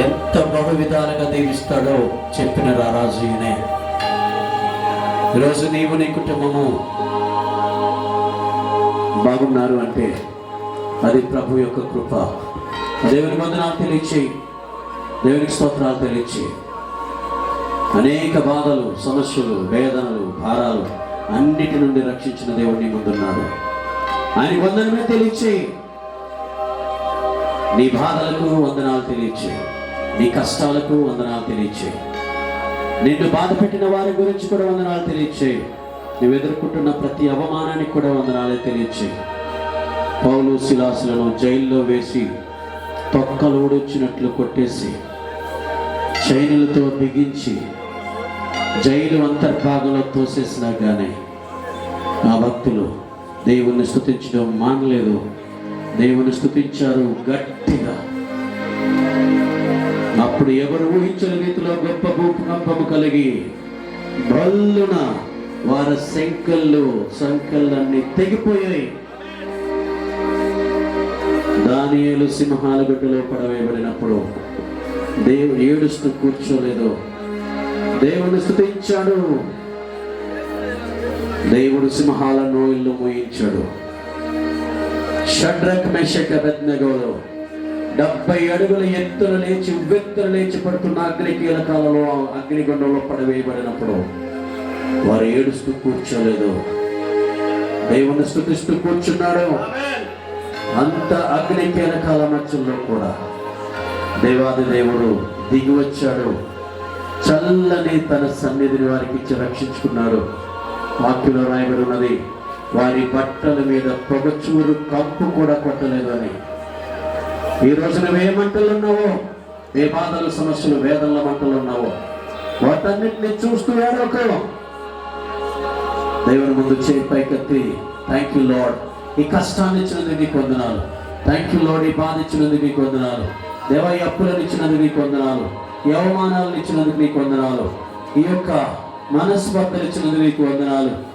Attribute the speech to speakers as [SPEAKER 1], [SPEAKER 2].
[SPEAKER 1] ఎంత బహు విధాలుగా దీవిస్తాడో చెప్పిన రారాజు ఈయనే ఈరోజు నీవు నీ కుటుంబము బాగున్నారు అంటే అది ప్రభు యొక్క కృప. దేవుని వందనాలు తెలియచి దేవునికి స్తోత్రాలు తెలియచి అనేక బాధలు సమస్యలు వేదనలు భారాలు అన్నిటి నుండి రక్షించిన దేవుడిని ముందున్నాడు. ఆయన వందనమే తెలియచేయి నీ బాధలకు వందనాలు తెలియచేయి నీ కష్టాలకు వందనాలు తెలియచేయి. నిన్ను బాధ పెట్టిన వారి గురించి కూడా వందనాలు తెలియచేయి. నువ్వు ఎదుర్కొంటున్న ప్రతి అవమానానికి కూడా వందనాలు తెలియచేయి. పౌలు శిలాసులను జైల్లో వేసి తొక్కలు ఊడొచ్చినట్లు కొట్టేసి చైనులతో బిగించి జైలు అంతర్భాగంలో తోసేసినా కానీ ఆ భక్తులు దేవుణ్ణి స్థుతించడం మానలేదు. దేవుని స్థుతించారు గట్టిగా. అప్పుడు ఎవరు ఊహించిన రీతిలో గొప్ప భూకంపము కలిగి బల్లున వారి శంకళ్ళు సంకళ్ళన్నీ తెగిపోయాయి. దానియేలు సింహాల గుడ్డలో పడవేయబడినప్పుడు దేవుడు ఏడుస్తూ కూర్చోలేదు. దేవుని స్థుతించాడు దేవుడు సింహాల నోయిల్లో మోయించాడు. షడ్రక్ మెషక్ అబెద్నగోలో డెబ్బై అడుగుల ఎత్తులు లేచి ఉవ్వెత్తులు లేచి పడుతున్న అగ్ని కీలకాలలో అగ్నిగుండంలో పడవేయబడినప్పుడు వారు ఏడుస్తూ కూర్చోలేదు. దేవుని స్థుతిస్తూ కూర్చున్నాడు. అంత అగ్ని కీలకాల మధ్యలో కూడా దేవాది దేవుడు దిగి వచ్చాడు. చల్లని తన సన్నిధిని వారికి ఇచ్చి రక్షించుకున్నాడు. వాక్యలో రాయబడి ఉన్నది వారి బట్టల మీద పొగచూరు కంపు కూడా కొట్టలేదు అని. ఈ రోజున ఏ మంటలు ఉన్నావో? ఏ బాధల సమస్యలు వేదనల మంటలు ఉన్నావో? వాటన్నిటిని చూస్తూ ఏడవకు. దేవుని ముందు చేయి పైకెత్తి థ్యాంక్ యూ లాడ్ ఈ కష్టాన్ని ఇచ్చినది నీకు వందనాలు. థ్యాంక్ యూ లాడ్ ఈ బాధ ఇచ్చినది నీకు వందనాలు. దేవ ఈ అప్పులను ఇచ్చినది నీకు వందనాలు. ఈ అవమానాలను ఇచ్చినందుకు నీకు వందనాలు. ఈ యొక్క మనస్పర్ధలు ఇచ్చినందుకు నీకు వందనాలు.